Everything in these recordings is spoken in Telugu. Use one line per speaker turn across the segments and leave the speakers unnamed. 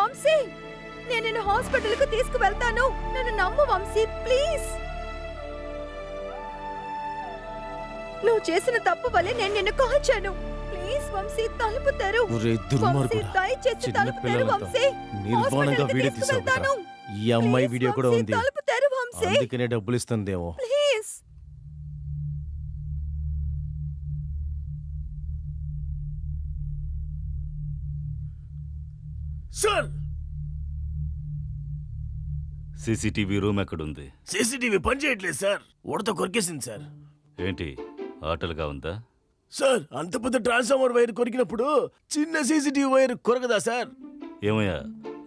వంశీ నేను నిన్ను హాస్పిటల్కు తీసుకువెళ్తాను. నన్ను నమ్ము వంశీ ప్లీజ్. నువ్వు చేసిన తప్పు వల్లే నేను నిన్ను కాల్చాను. ప్లీజ్ వంశీ తలుపు తెరు.
ఒరే
వంశీ
దుర్మార్గుడా
దయచేసి
చిన్న
తలుపు తెరు
పిల్లలతో
వంశీ.
నిర్వాణంగా
హాస్పిటల్కి
వీడియో
తీసుకువెళ్తాను.
ఈ అమ్మాయి వీడియో కూడా ఉంది.
తలుపు తెరు వంశీ.
అందుకనే డబ్బులు ఇస్తుందేమో
ప్లీజ్
సార్!
సీసీటీవీ రూమ్ ఎక్కడుంది?
సీసీటీవీ పని చేయట్లేదు సార్. ఉడత కొరికేసింది సార్.
ఏంటి? ఆటలుగా ఉందా?
సార్ అంత పెద్ద ట్రాన్స్ఫార్మర్ వైర్ కొరికినప్పుడు చిన్న సీసీటీవీ వైర్ కొరకదా సార్?
ఏమయ్యా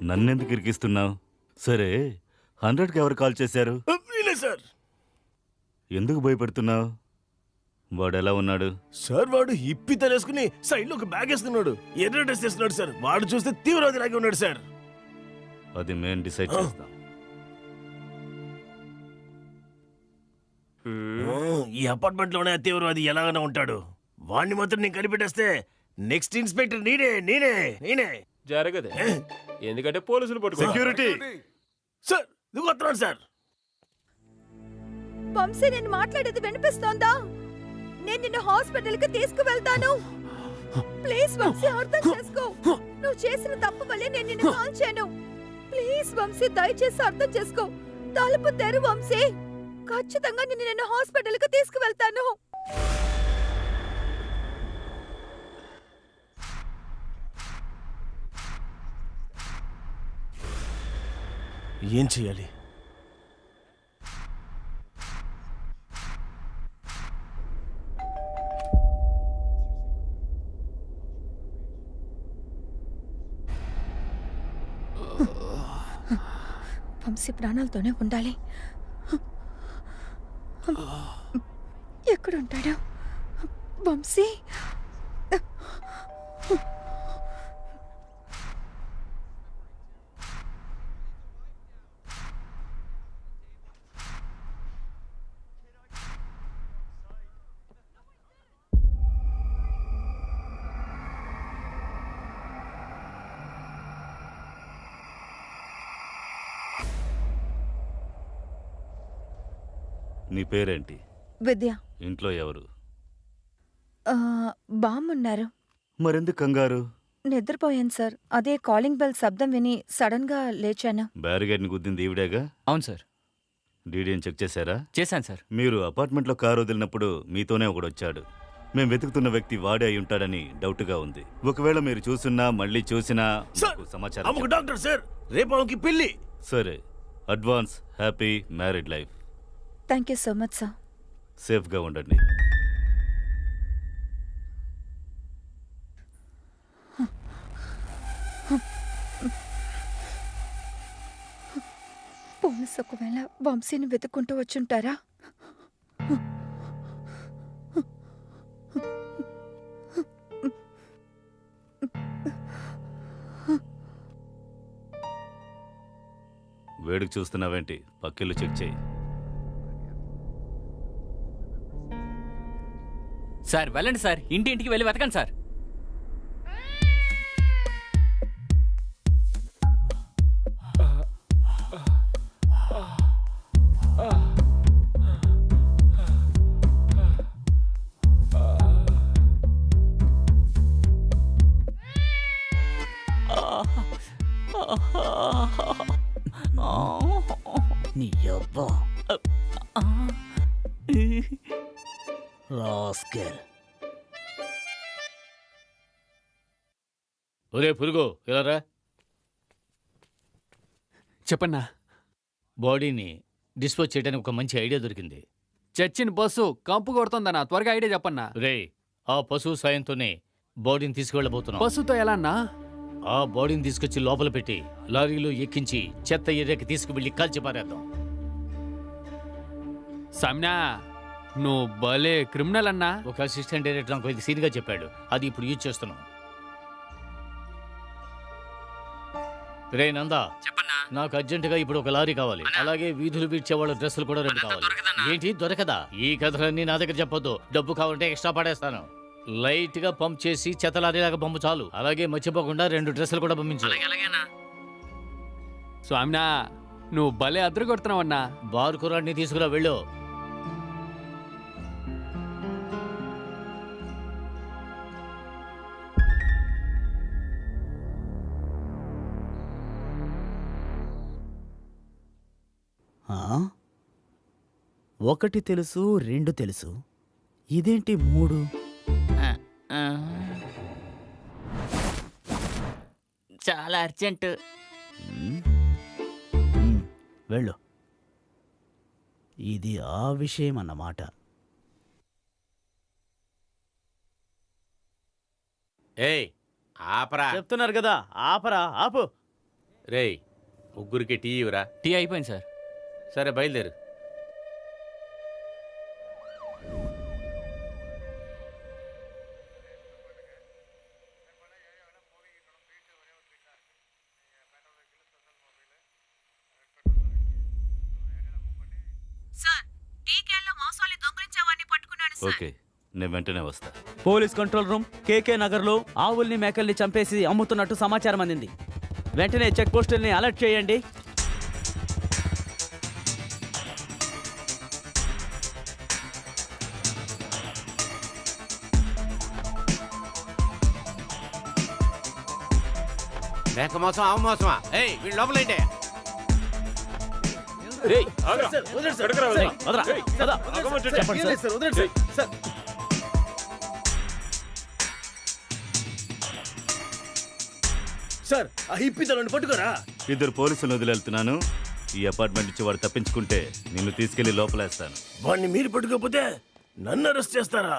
నన్నెందుకు ఇరికిస్తున్నావు? సరే హండ్రెడ్కి ఎవరు కాల్ చేశారు?
వీలే సార్.
ఎందుకు భయపెడుతున్నావు? వాడు ఎలా ఉన్నాడు?
సార్ వాడు ఇప్పి తలేసుకుని సైడ్లో ఒక బ్యాగ్ వేస్తున్నాడు ఎర్ర డ్రెస్ వేస్తున్నాడు సార్. వాడు చూస్తే తీవ్రవాదిలాగే ఉన్నాడు సార్.
అది మేం డిసైడ్ చేస్తాం.
ఈ అపార్ట్మెంట్లోనే తీవ్రవాది ఎలాగైనా ఉంటాడు. వాడిని మాత్రం నేను కనిపెట్టేస్తే నెక్స్ట్ ఇన్స్పెక్టర్ నేనే నేనే నేనే.
జరగదు. ఎందుకంటే పోలీసులు పట్టుకో
సెక్యూరిటీ
సార్ నువ్వు వస్తున్నాడు సార్.
వంశీ నేను మాట్లాడేది వినిపిస్తోందా? నేను నిన్ను హాస్పిటల్కి తీసుకువెళ్తాను. ప్లీజ్ వంశీ అర్థం చేసుకో. నువ్వు చేసిన తప్పు వల్లే నేను నిన్ను కాల్చాను. ప్లీజ్ వంశీ దయచేసి అర్థం చేసుకో. తలుపు తెరు వంశీ. ఖచ్చితంగా నిన్ను నేను హాస్పిటల్కి తీసుకువెళ్తాను.
ఏం చేయాలి
వంశీ ప్రాణాలతోనే ఉండాలి. ఎక్కడుంటాడు? వంశీ?
నీ పేరేంటి?
విద్య.
ఇంట్లో ఎవరు?
బామ్మున్నారు.
మరెందుకు కంగారు?
నిద్రపోయాను సార్. అదే కాలింగ్ బెల్ శబ్దం విని సడన్గా లేచాను.
బ్యారిగేడ్ని గుద్దింది ఈవిడేగా?
అవును సార్.
డీడీని చెక్ చేశారా?
చేశాను సార్.
మీరు అపార్ట్మెంట్లో కారు వదిలినప్పుడు మీతోనే ఒకడు వచ్చాడు మేము వెతుకుతున్న వ్యక్తి వాడే అయి ఉంటాడని డౌట్గా ఉంది. ఒకవేళ మీరు చూసినా మళ్ళీ చూసినా మాకు సమాచారం చెప్పండి.
డాక్టర్ సార్ రేపు ఆమెకి పెళ్ళి
సరే. Advance happy married life.
Thank you so much sir
సేఫ్గా ఉండండి.
పోలీసు ఒకవేళ వంశీని వెతుక్కుంటూ వచ్చుంటారా?
వేడికి చూస్తున్నావేంటి? పక్కిల్లు చెక్ చేయి.
సార్ వెళ్ళండి సార్. ఇంటి ఇంటికి వెళ్ళి వెతకండి సార్.
నీ అబ్బా. రాస్కెల్.
ఒరే పురుగు రా?
చెప్పన్నా.
బాడీని డిస్పోజ్ చేయడానికి ఒక మంచి ఐడియా దొరికింది.
చచ్చిన బస్సు కంపు కొడుతుందన్నా త్వరగా ఐడియా చెప్పన్నా.
రే ఆ పశువు సాయంతోనే బాడీని తీసుకువెళ్ళబోతున్నాం.
బస్సుతో ఎలా అన్నా
ఆ బాడీని తీసుకొచ్చి లోపల పెట్టి లారీలో ఎక్కించి చెత్త ఏరియాకి తీసుకువెళ్ళి కాల్చి పారేద్దాం.
సమ్నా నువ్వు భలే క్రిమినల్ అన్నా.
ఒక అసిస్టెంట్ డైరెక్టర్ నాకు ఇది సీన్గా చెప్పాడు. అది ఇప్పుడు యూజ్ చేస్తున్నాం రే నందా
చెప్పన్నా.
నాకు అర్జెంటుగా ఇప్పుడు ఒక లారీ కావాలి. అలాగే వీధులు వీడ్చే వాళ్ళ డ్రెస్సులు కూడా రెండు కావాలి. ఏంటి? దొరకదా? ఈ కథలన్నీ నా దగ్గర చెప్పొద్దు. డబ్బు కావాలంటే ఎక్స్ట్రా పడేస్తాను. లైట్గా పంప్ చేసి చెత్త లారీ లాగా పంపు చాలు. అలాగే మర్చిపోకుండా రెండు డ్రెస్సులు కూడా పంపించు.
స్వామినా నువ్వు భలే అద్దరు కొడుతున్నావన్నా.
బార్ కురాన్ని తీసుకురా వెళ్ళు.
ఒకటి తెలుసు రెండు తెలుసు. ఇదేంటి మూడు?
చాలా అర్జెంట్.
వెళ్ళు. ఇది ఆ విషయం అన్నమాట.
ఏయ్ ఆపరా.
చెప్తున్నారు కదా ఆపరా ఆపు.
రేయ్ ముగ్గురికి టీ ఇవ్వరా.
టీ అయిపోయింది సార్.
సరే బయలుదేరు.
ఓకే నేను వెంటనే వస్తా.
పోలీస్ కంట్రోల్ రూమ్ కేకే నగర్లో ఆవుల్ని మేకల్ని చంపేసి అమ్ముతున్నట్టు సమాచారం అందింది. వెంటనే చెక్ పోస్టుల్ని అలర్ట్ చేయండి.
మేక మోసం ఆవు మోసమా? ఏయ్ వీళ్ళు లోపలేంటే?
సార్.
సార్. ఆ హిప్పితలను పట్టుకోరా.
ఇద్దరు పోలీసులను వదిలేళ్తున్నాను. ఈ అపార్ట్మెంట్ నుంచి వాడు తప్పించుకుంటే నిన్ను తీసుకెళ్ళి లోపలేస్తాను.
వాడిని మీరు పట్టుకోకపోతే నన్ను అరెస్ట్ చేస్తారా?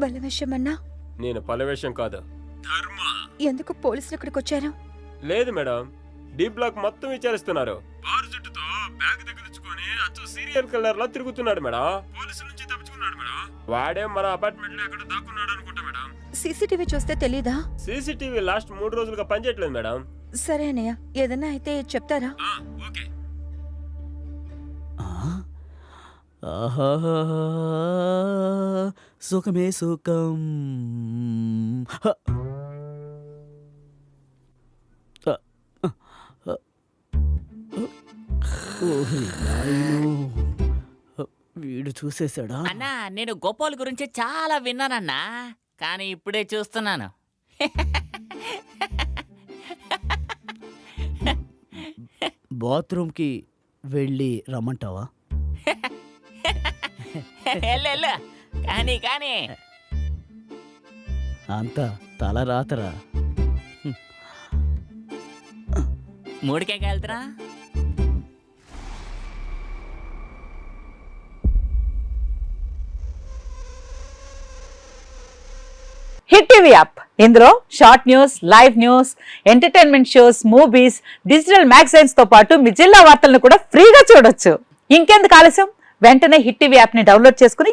బల విషయమన్నా
నేను పల విషయం కాదు
ఎందుకు పోలీసులు ఇక్కడికి వచ్చారు
లేదు మేడం. డి బ్లాక్ మొత్తం విచారిస్తున్నారు. బారు చుట్టూతో బ్యాగ్ తగిలించుకొని అచ్చు సీరియల్ కిల్లర్ లా తిరుగుతున్నాడు మేడం. పోలీసుల నుంచి తప్పించుకున్నాడు మేడం. వాడే మన అపార్ట్మెంట్లో ఎక్కడ దాక్కున్నాడు అనుకుంటా మేడం.
సీసీటీవీ చూస్తే తెలీదా?
సీసీటీవీ లాస్ట్ మూడు రోజులుగా పనిచేయట్లేదు మేడం.
సరే అన్నయ్య ఏదన్నా అయితే చెప్తారా?
ఆ, ఓకే.
ఆ? ఆహా సుఖమే సుఖం. వీడు చూసేశాడా?
అన్నా నేను గోపాల్ గురించి చాలా విన్నానన్నా కానీ ఇప్పుడే చూస్తున్నాను.
బాత్రూమ్కి వెళ్ళి రమ్మంటావా?
వెళ్ళు, వెళ్ళు. కానీ కానీ.
అంతా తల రాతరా?
మూడికే వెళ్తురా
హిట్ టీవీ యాప్. ఇందులో short news live news entertainment shows movies digital మ్యాగజైన్స్తో పాటు మీ జిల్లా వార్తలను కూడా ఫ్రీగా చూడొచ్చు. ఇంకెందుకు ఆలస్యం? వెంటనే హిట్ టీవీ యాప్ని డౌన్లోడ్ చేసుకుని